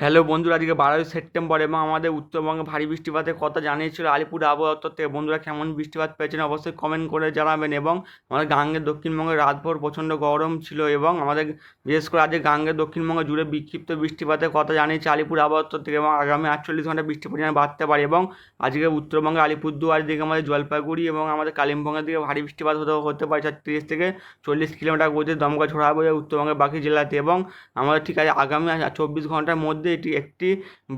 Hello বন্ধুরা, আজকে বারোই সেপ্টেম্বর এবং আমাদের উত্তরবঙ্গে ভারী বৃষ্টিপাতের কথা জানিয়েছিল আলিপুর আবহাওয়া দপ্তর থেকে। বন্ধুরা, কেমন বৃষ্টিপাত পেয়েছেন অবশ্যই কমেন্ট করে জানাবেন এবং আমাদের গাঙ্গের দক্ষিণবঙ্গে রাতভর প্রচণ্ড গরম ছিল এবং আমাদের বিশেষ করে আজকে গাঙ্গের দক্ষিণবঙ্গ জুড়ে বিক্ষিপ্ত বৃষ্টিপাতের কথা জানিয়েছে আলিপুর আবহাওয়া দপ্তর থেকে এবং আগামী আটচল্লিশ ঘণ্টা বৃষ্টির পরিমাণ বাড়তে পারে এবং আজকে উত্তরবঙ্গে আলিপুরদুয়ার দিকে আমাদের জলপাইগুড়ি এবং আমাদের কালিম্পংয়ের দিকে ভারী বৃষ্টিপাত হতে হতে পারে তিরিশ থেকে চল্লিশ কিলোমিটার গতিতে দমকা ছড়াবে উত্তরবঙ্গের বাকি জেলাতে এবং আমাদের ঠিক আছে আগামী চব্বিশ ঘণ্টার মধ্যে এটি একটি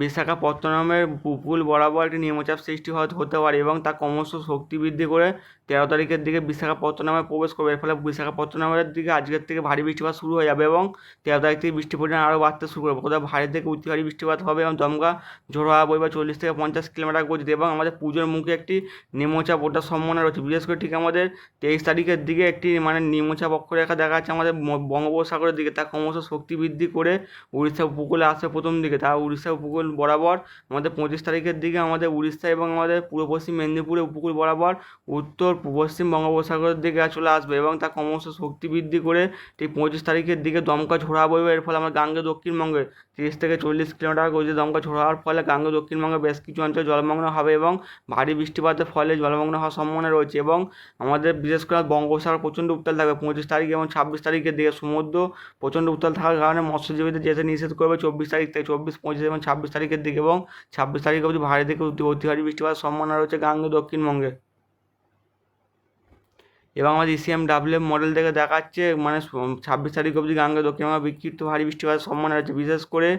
বিশাখাপত্তনমের উপকূল বরাবর একটি নিম্নচাপ সৃষ্টি হতে পারে এবং তা ক্রমশ শক্তি বৃদ্ধি করে তেরো তারিখের দিকে বিশাখাপত্তনমে প্রবেশ করবে। এর ফলে বিশাখাপত্তনমের দিকে আজকের থেকে ভারী বৃষ্টিপাত শুরু হয়ে যাবে এবং তেরো তারিখ থেকে বৃষ্টির পরিমাণ আরও বাড়তে শুরু করবে। কোথাও ভারী থেকে অতি ভারী বৃষ্টিপাত হবে এবং দমকা ঝোড়ো হাওয়া বইবে চল্লিশ থেকে পঞ্চাশ কিলোমিটার গতিতে এবং আমাদের পুজোর মুখে একটি নিম্নচাপ ওঠার সম্ভাবনা রয়েছে। বিশেষ করে ঠিক আমাদের তেইশ তারিখের দিকে একটি মানে নিম্নচাপ অক্ষরেখা দেখা যাচ্ছে আমাদের বঙ্গোপসাগরের দিকে। তা ক্রমশ শক্তি বৃদ্ধি করে উড়িষ্যা উপকূলে আসবে প্রথম দিকে। তা উড়িষ্যা উপকূল বরাবর আমাদের পঁচিশ তারিখের দিকে আমাদের উড়িষ্যা এবং আমাদের পূর্ব পশ্চিম মেদিনীপুরের উপকূল বরাবর উত্তর পশ্চিম বঙ্গোপসাগরের দিকে চলে আসবে এবং তা ক্রমশ শক্তি বৃদ্ধি করে ঠিক পঁচিশ তারিখের দিকে দমকা ঝোড়া এর ফলে আমার গাঙ্গে দক্ষিণবঙ্গে তিরিশ থেকে চল্লিশ কিলোমিটার গতিতে দমকা ঝোড়ার ফলে গাঙ্গে দক্ষিণবঙ্গে বেশ কিছু অঞ্চল জলমগ্ন হবে এবং ভারী বৃষ্টিপাতের ফলে জলমগ্ন হওয়ার সম্ভাবনা রয়েছে এবং আমাদের বিশেষ করে বঙ্গোপসাগর প্রচণ্ড উত্তাল থাকবে পঁচিশ তারিখ এবং ছাব্বিশ তারিখের দিকে সমুদ্র প্রচণ্ড উত্তাল থাকার কারণে মৎস্যজীবীদের যেতে নিষেধ করবে চব্বিশ তারিখ থেকে চব্বিশ, পঁচিশ এবং ছাব্বিশ তারিখের দিকে এবং ছাব্বিশ তারিখ অবধি ভারী থেকে অতি ভারী বৃষ্টিপাতের সম্ভাবনা রয়েছে গাঙ্গে দক্ষিণবঙ্গে। এবং আমাদের ইসিএম ডাব্লিউ মডেল থেকে দেখাচ্ছে মানে ছাব্বিশ তারিখ অবধি গাঙ্গে দক্ষিণবঙ্গে বিক্ষিপ্ত ভারী বৃষ্টিপাতের সম্ভাবনা রয়েছে। বিশেষ করে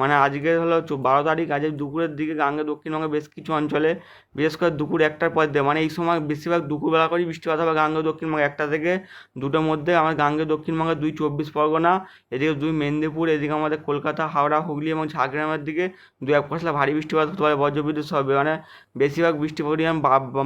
মানে আজকে হলো বারো তারিখ আজকে দুপুরের দিকে গাঙ্গে দক্ষিণবঙ্গে বেশ কিছু অঞ্চলে, বিশেষ করে দুপুর একটার পর দিয়ে মানে এই সময় বেশিরভাগ দুপুরবেলা করেই বৃষ্টিপাত হবে গাঙ্গে দক্ষিণবঙ্গে। একটা থেকে দুটোর মধ্যে আমার গাঙ্গে দক্ষিণবঙ্গে দুই চব্বিশ পরগনা, এদিকে দুই মেদিনীপুর, এদিকে আমাদের কলকাতা, হাওড়া, হুগলি এবং ঝাড়গ্রামের দিকে দু এক পশলা ভারী বৃষ্টিপাত হতে পারে, বজ্রবিদ্যুৎ হবে মানে বেশিরভাগ বৃষ্টি পরিমাণ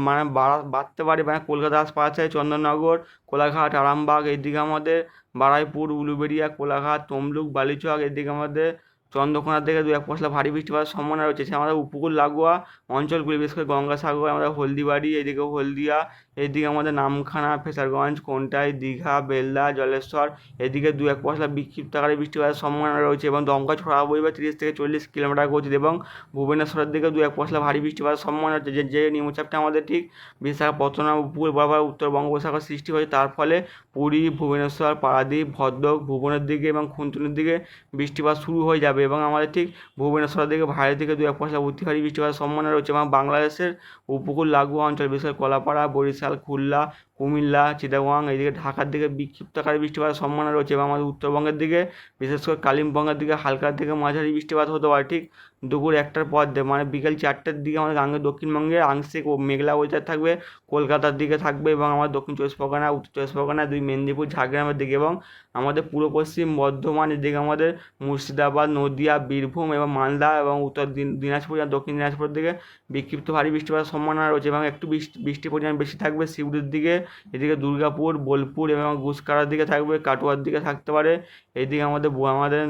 মানে বাড়া, বাড়তে পারে মানে কলকাতা আশপাশে চন্দননগর, কোলাঘাট, আরামবাগ এইদিকে আমাদের বারাইপুর, উলুবেড়িয়া, কোলাঘাট, তমলুক, বালিচক, এদিকে আমাদের চন্দ্রকোনার থেকে দু এক পশলা ভারী বৃষ্টিপাতের সম্ভাবনা রয়েছে। আমাদের উপকূল লাগোয়া অঞ্চলগুলি, বিশেষ করে গঙ্গাসাগর, আমাদের হলদিবাড়ি এদিকে হলদিয়া এদিকে আমাদের নামখানা, ফেসারগঞ্জ, কোনটাই, দীঘা, বেলদা, জলেশ্বর, এদিকে দু এক পশলা বিক্ষিপ্ত আকারে বৃষ্টিপাতের সম্ভাবনা রয়েছে এবং দমকা ছড়া বইবে তিরিশ থেকে চল্লিশ কিলোমিটার গতিতে এবং ভুবনেশ্বরের দিকে দু এক পশলা ভারী বৃষ্টিপাতের সম্ভাবনা রয়েছে। যে যে নিম্নচাপটা আমাদের ঠিক বিশাখাপত্তনম, উপকূল বরাবর উত্তর বঙ্গোপসাগর সৃষ্টি হয়েছে, তার ফলে পুরী, ভুবনেশ্বর, পারাদ্বীপ, ভদ্রক, ভুবনের দিকে এবং খুনতুনের দিকে বৃষ্টিপাত শুরু হয়ে যাবে এবং আমাদের ঠিক ভুবনেশ্বরের দিকে ভারী থেকে দু এক পশলা অতি ভারী বৃষ্টিপাতের সম্ভাবনা রয়েছে এবং বাংলাদেশের উপকূল লাগোয়া অঞ্চল, বিশেষ কলাপাড়া, বরিশাল খুলনা কুমিল্লা, চিটাগং, এইদিকে ঢাকার দিকে বিক্ষিপ্ত আকারে বৃষ্টিপাতের সম্ভাবনা রয়েছে এবং আমাদের উত্তরবঙ্গের দিকে, বিশেষ করে কালিম্পংয়ের দিকে হালকা থেকে মাঝারি বৃষ্টিপাত হতে পারে। ঠিক দুপুর একটার পর দিয়ে মানে বিকেল চারটের দিকে আমাদের গাঙ্গের দক্ষিণবঙ্গে আংশিক মেঘলা ওয়েদার থাকবে, কলকাতার দিকে থাকবে এবং আমার দক্ষিণ চব্বিশ পরগনা, উত্তর চব্বিশ পরগনা, দুই মেদিনীপুর, ঝাড়গ্রামের দিকে এবং আমাদের পূর্ব পশ্চিম বর্ধমান এদিকে আমাদের মুর্শিদাবাদ, নদিয়া, বীরভূম এবং মালদা এবং উত্তর দিন- দিনাজপুর দক্ষিণ দিনাজপুরের দিকে বিক্ষিপ্ত ভারী বৃষ্টিপাতের সম্ভাবনা রয়েছে এবং একটু বৃষ্টি, বৃষ্টির পরিমাণ বেশি থাকবে সিউড়ির দিকে এদিকে দুর্গাপুর, বোলপুর এবং গুসকারার দিকে থাকবে, কাটোয়ার দিকে থাকতে পারে। এইদিকে আমাদের আমাদের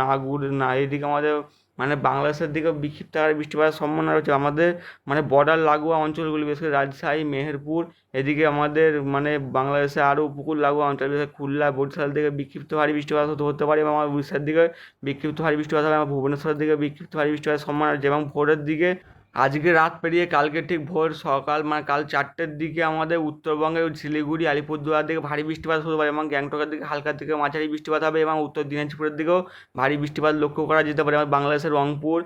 নাগুর না এইদিকে আমাদের মানে বাংলাদেশের দিকে বিক্ষিপ্ত আকারে বৃষ্টিপাতের সম্ভাবনা রয়েছে। আমাদের মানে বর্ডার লাগোয়া অঞ্চলগুলি, বিশেষ করে রাজশাহী, মেহেরপুর, এদিকে আমাদের মানে বাংলাদেশে আরও উপকূল লাগোয়া অঞ্চল, বিশেষ খুলনা বরিশাল দিকে বিক্ষিপ্ত ভারী বৃষ্টিপাত হতে হতে পারে এবং আমার উড়িষ্যার দিকে বিক্ষিপ্ত ভারী বৃষ্টিপাত হবে আমার ভুবনেশ্বরের দিকে বিক্ষিপ্ত ভারী বৃষ্টিপাতের সম্ভাবনা রয়েছে এবং ভোরের দিকে আজকে রাত পেরিয়ে কালকে ঠিক ভোর সকাল মানে কাল চারটের দিকে আমাদের উত্তরবঙ্গের শিলিগুড়ি, আলিপুরদুয়ার দিকে ভারী বৃষ্টিপাত হতে পারে এবং গ্যাংটকের দিকে হালকা থেকে মাঝারি বৃষ্টিপাত হবে এবং উত্তর দিনাজপুরের দিকেও ভারী বৃষ্টিপাত লক্ষ্য করা যেতে পারে এবং বাংলাদেশের রংপুর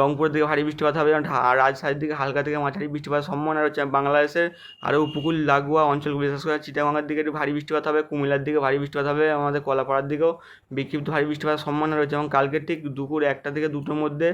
রংপুরের দিকে ভারী বৃষ্টিপাত হবে এবং রাজশাহীর দিকে হালকা থেকে মাঝারি বৃষ্টিপাত সম্ভাবনা রয়েছে বাংলাদেশের আরও উপকূল লাগোয়া অঞ্চলগুলি বিশেষ করে চিটাগাঙের দিকে একটু ভারী বৃষ্টিপাত হবে, কুমিল্লার দিকে ভারী বৃষ্টিপাত হবে, আমাদের কলাপাড়ার দিকেও বিক্ষিপ্ত ভারী বৃষ্টিপাতের সম্ভাবনা রয়েছে এবং কালকে ঠিক দুপুর একটা থেকে দুটোর মধ্যে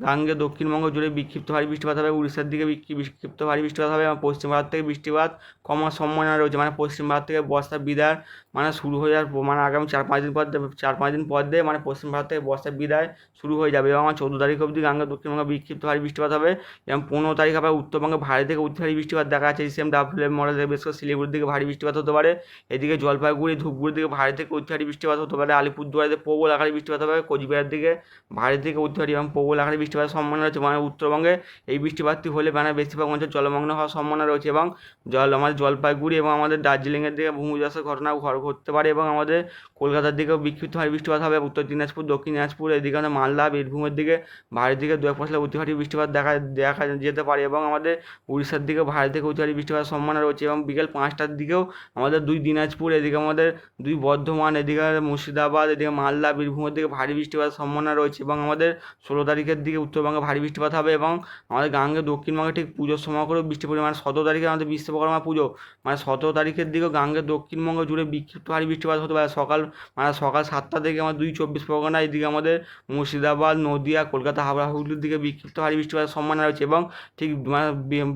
গাঙ্গে দক্ষিণবঙ্গ জুড়ে বিক্ষিপ্ত ভারী বৃষ্টিপাত হবে, উড়িষ্যার দিকে বিক্ষিপ্ত ভারী বৃষ্টিপাত হবে, এবং পশ্চিম ভারত থেকে বৃষ্টিপাত কমার সম্ভাবনা রয়েছে। মানে পশ্চিম ভারত থেকে বর্ষার বিদায় মানে শুরু হয়ে যাওয়ার মানে আগামী চার পাঁচ দিন পর চার পাঁচ দিন পর দিয়ে মানে পশ্চিম ভারত থেকে বর্ষার বিদায় শুরু হয়ে যাবে। এবং চৌদ্দ তারিখ অবধি গাঙ্গে দক্ষিণবঙ্গে বিক্ষিপ্ত ভারী বৃষ্টিপাত হবে, এবং পনেরো তারিখ আবার উত্তরবঙ্গে ভারী থেকে অতি বৃষ্টিপাত দেখা যাচ্ছে। ইসিএম ডাব্লিউ মডেল বিশেষ করে শিলিগুড়ির দিকে ভারী বৃষ্টিপাত হতে পারে, এদিকে জলপাইগুড়ি, ধূপগুড়ির দিকে ভারী থেকে অতি বৃষ্টিপাত হতে পারে আলিপুরদুয়ারে প্রবল আকারে বৃষ্টিপাত হবে, কোচবিহারের দিকে ভারী থেকে অতি এবং প্রবল আকারে বৃষ্টিপাতের সম্ভাবনা রয়েছে মানে উত্তরবঙ্গে এই বৃষ্টিপাতটি হলে মানে বেশিরভাগ অঞ্চল জলমগ্ন হওয়ার সম্ভাবনা রয়েছে এবং জল, আমাদের জলপাইগুড়ি এবং আমাদের দার্জিলিংয়ের দিকে ভূমিধসের ঘটনা ঘটতে পারে এবং আমাদের কলকাতার দিকেও বিক্ষিপ্ত ভারী বৃষ্টিপাত হবে। উত্তর দিনাজপুর, দক্ষিণ দিনাজপুর, এদিকে আমাদের মালদা, বীরভূমের দিকে ভারী দিকে দু এক পশলা অতি ভারী বৃষ্টিপাত দেখা দেখা যেতে পারে এবং আমাদের উড়িষ্যার দিকে ভারী থেকে অতি ভারী বৃষ্টিপাতের সম্ভাবনা রয়েছে এবং বিকেল পাঁচটার দিকেও আমাদের দুই দিনাজপুর, এদিকে আমাদের দুই বর্ধমান, এদিকে মুর্শিদাবাদ, এদিকে মালদা, বীরভূমের দিকে ভারী বৃষ্টিপাতের সম্ভাবনা রয়েছে এবং আমাদের ষোলো তারিখের দিকে উত্তরবঙ্গে ভারী বৃষ্টিপাত হবে এবং আমাদের গাঙ্গে দক্ষিণবঙ্গে ঠিক পুজোর সময় করেও বৃষ্টি পড়বে মানে সতেরো তারিখে আমাদের বিশ্বকর্মা পুজো। মানে সতেরো তারিখের দিকেও গাঙ্গে দক্ষিণবঙ্গ জুড়ে বিক্ষিপ্ত ভারী বৃষ্টিপাত হতে পারে। সকাল মানে সকাল সাতটা থেকে আমাদের দুই চব্বিশ পরগনা এদিকে আমাদের মুর্শিদাবাদ, নদিয়া, কলকাতা, হাওড়া, হুগলির দিকে বিক্ষিপ্ত ভারী বৃষ্টিপাতের সম্ভাবনা রয়েছে এবং ঠিক মানে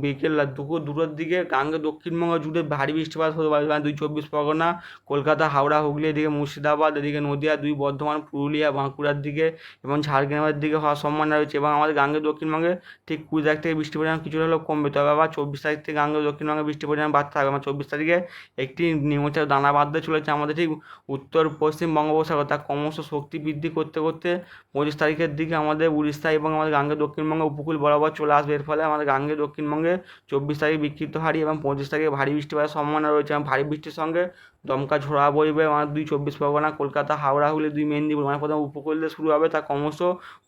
বিকেল দুপুর দুটোর দিকে গাঙ্গে দক্ষিণবঙ্গ জুড়ে ভারী বৃষ্টিপাত হতে পারে। মানে দুই চব্বিশ পরগনা, কলকাতা, হাওড়া, হুগলি, এদিকে মুর্শিদাবাদ, এদিকে নদিয়া, দুই বর্ধমান, পুরুলিয়া, বাঁকুড়ার দিকে এবং ঝাড়গ্রামের দিকে হওয়ার সম্ভাবনা রয়েছে। এবং আমাদের গাঙ্গে দক্ষিণবঙ্গে ঠিক কুড়ি তারিখ থেকে বৃষ্টির পরিমাণ কিছুটা হলেও কমবে। তবে আবার চব্বিশ তারিখ থেকে গাঙ্গে দক্ষিণবঙ্গে বৃষ্টির পরিমাণ বাড়তে থাকবে। মানে চব্বিশ তারিখে একটি নিম্নচাপ দানা বাঁধতে চলেছে আমাদের ঠিক উত্তর, পশ্চিম বঙ্গোপসাগর। তা ক্রমশ শক্তি বৃদ্ধি করতে করতে পঁচিশ তারিখের দিকে আমাদের উড়িষ্যা এবং আমাদের গাঙ্গে দক্ষিণবঙ্গে উপকূল বরাবর চলে আসবে। এর ফলে আমাদের গাঙ্গে দক্ষিণবঙ্গে চব্বিশ তারিখ বিক্ষিপ্ত ভারী এবং পঁচিশ তারিখে ভারী বৃষ্টিপাতের সম্ভাবনা রয়েছে। এবং ভারী বৃষ্টির সঙ্গে দমকা ঝোড়া বইবে মানে দুই চব্বিশ পরগনা, কলকাতা, হাওড়া হুগলি, দুই মেদিনীপুর মানে প্রথম উপকূল দিয়ে শুরু হবে, তা ক্রমশ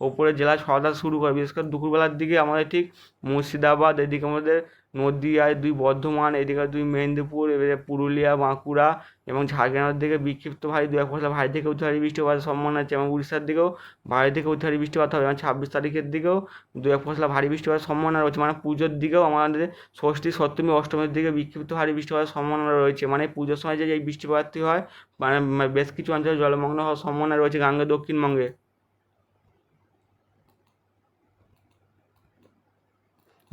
ওপরে জেলা ছড়াতে শুরু করবে বিশেষ করে দুপুরবেলার দিকে আমাদের ঠিক মুর্শিদাবাদ, এদিকে আমাদের নদিয়ায় দুই বর্ধমান, এদিকে দুই মেদিনীপুর এবারে পুরুলিয়া, বাঁকুড়া এবং ঝাড়গ্রামের দিকে বিক্ষিপ্ত ভারী দু এক পশলা ভারী থেকে অতি ভারী বৃষ্টিপাতের সম্ভাবনা আছে এবং উড়িষ্যার দিকেও ভারী থেকে অতি ভারী বৃষ্টিপাত হবে এবং ছাব্বিশ তারিখের দিকেও দু এক পশলা ভারী বৃষ্টিপাতের সম্ভাবনা রয়েছে। মানে পুজোর দিকেও আমাদের ষষ্ঠী, সপ্তমী, অষ্টমীর দিকে বিক্ষিপ্ত ভারী বৃষ্টিপাতের সম্ভাবনা রয়েছে। মানে পুজোর সময় যে এই বৃষ্টিপাতটি হয় মানে বেশ কিছু অঞ্চলে জলমগ্ন হওয়ার সম্ভাবনা রয়েছে গাঙ্গে, দক্ষিণবঙ্গে।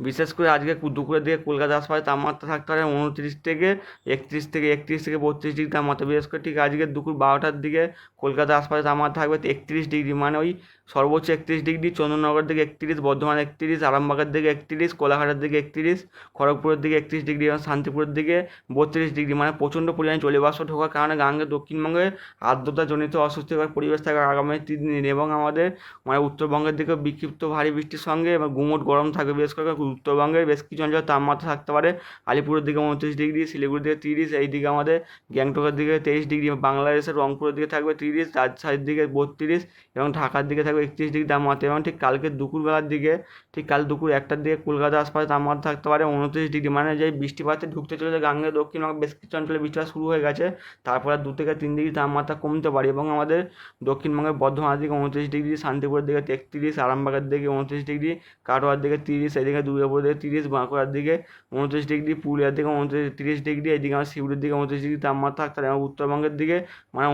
বিশেষ করে আজকে দুপুরের দিকে কলকাতা আশপাশে তাপমাত্রা থাকতে পারে উনত্রিশ থেকে একত্রিশ থেকে একত্রিশ থেকে বত্রিশ ডিগ্রি তাপমাত্রা। বিশেষ করে ঠিক আজকে দুপুর বারোটার দিকে কলকাতা আশপাশে তাপমাত্রা থাকবে একত্রিশ ডিগ্রি। মানে ওই সর্বোচ্চ একত্রিশ ডিগ্রি চন্দননগরের দিকে একত্রিশ, বর্ধমান একত্রিশ, আরামবাগের দিকে একত্রিশ, কোলাঘাটের দিকে একত্রিশ, খড়গপুরের দিকে একত্রিশ ডিগ্রি এবং শান্তিপুরের দিকে বত্রিশ ডিগ্রি। মানে প্রচণ্ড পরিমাণে জলীয়বাষ্প ঢোকার কারণে গাঙ্গে দক্ষিণবঙ্গে আর্দ্রতাজনিত অস্বস্তিকর পরিবেশ থাকে আগামী তিন দিন এবং আমাদের মানে উত্তরবঙ্গের দিকে বিক্ষিপ্ত ভারী বৃষ্টির সঙ্গে এবং গুমোট গরম থাকবে। বিশেষ করে উত্তরবঙ্গের বেশ কিছু অঞ্চলে তাপমাত্রা থাকতে পারে। আলিপুরের দিকে উনত্রিশ ডিগ্রি, শিলিগুড়ির দিকে তিরিশ এইদিকে আমাদের গ্যাংটকের দিকে তেইশ ডিগ্রি, বাংলাদেশের রংপুরের দিকে থাকবে তিরিশ, রাজশাহীর দিকে বত্রিশ এবং ঢাকার দিকে থাকবে একত্রিশ ডিগ্রি তাপমাত্রা এবং ঠিক কালকে দুপুরবেলার দিকে, ঠিক কাল দুপুর একটার দিকে কলকাতা আশপাশে তাপমাত্রা থাকতে পারে উনত্রিশ ডিগ্রি। মানে যে বৃষ্টিপাতে ঢুকতে চলেছে গাঙ্গে দক্ষিণবঙ্গ বেশ কিছু অঞ্চলে বৃষ্টিপাত শুরু হয়ে গেছে তারপরে দু থেকে তিন ডিগ্রি তাপমাত্রা কমতে পারে এবং আমাদের দক্ষিণবঙ্গের বর্ধমানের দিকে উনত্রিশ ডিগ্রি, শান্তিপুরের দিকে তেত্রিশ, আরামবাগের দিকে উনত্রিশ ডিগ্রি, কাটোয়ার দিকে তিরিশ, এদিকে দুর্গাপুরের দিকে তিরিশ, বাঁকুড়ার দিকে উনত্রিশ ডিগ্রি, পুরুলিয়ার দিকে উনত্রিশ, তিরিশ ডিগ্রি, এদিকে আমার শিউরের দিকে উনত্রিশ ডিগ্রি তাপমাত্রা থাকতে এবং উত্তরবঙ্গের দিকে মানে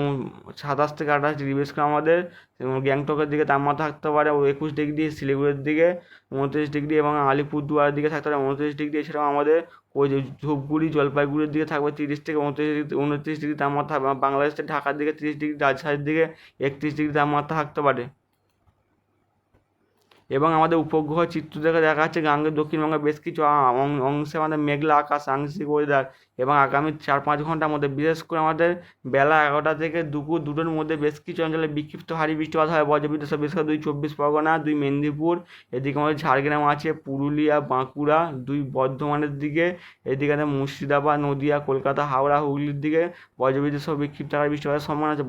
সাতাশ থেকে আঠাশ ডিগ্রি, বিশেষ করে আমাদের গ্যাংটকের দিকে তাপমাত্রা থাকতে পারে। একুশ ডিগ্রি, শিলিগুড়ির দিকে উনত্রিশ ডিগ্রি এবং আলিপুরদুয়ারের দিকে থাকতে পারে উনত্রিশ ডিগ্রি। এছাড়াও আমাদের ওই যে ধূপগুড়ি, জলপাইগুড়ির দিকে থাকবে তিরিশ থেকে উনত্রিশ ডিগ্রি উনত্রিশ ডিগ্রি তাপমাত্রা। বাংলাদেশের ঢাকার দিকে তিরিশ ডিগ্রি, রাজশাহীর দিকে একত্রিশ ডিগ্রি তাপমাত্রা থাকতে পারে। এবং আমাদের উপগ্রহ চিত্র দেখে দেখা যাচ্ছে গাঙ্গের দক্ষিণবঙ্গের বেশ কিছু অংশে আমাদের মেঘলা আকাশ আংশিক ওয়েদার এবং আগামী চার পাঁচ ঘণ্টার মধ্যে, বিশেষ করে আমাদের বেলা এগারোটা থেকে দুপুর দুটোর মধ্যে বেশ কিছু অঞ্চলে বিক্ষিপ্ত হারি বৃষ্টিপাত হয়। বজ্রবিদ্যুৎ বিশেষ করে দুই চব্বিশ পরগনা, দুই মেদিনীপুর, এদিকে আমাদের ঝাড়গ্রাম আছে, পুরুলিয়া, বাঁকুড়া, দুই বর্ধমানের দিকে, এদিকে আমাদের মুর্শিদাবাদ, নদিয়া, কলকাতা, হাওড়া, হুগলির দিকে বজ্রবিদ্যুৎ সহ বিক্ষিপ্ত ভারী বৃষ্টিপাতের সম্ভাবনা আছে।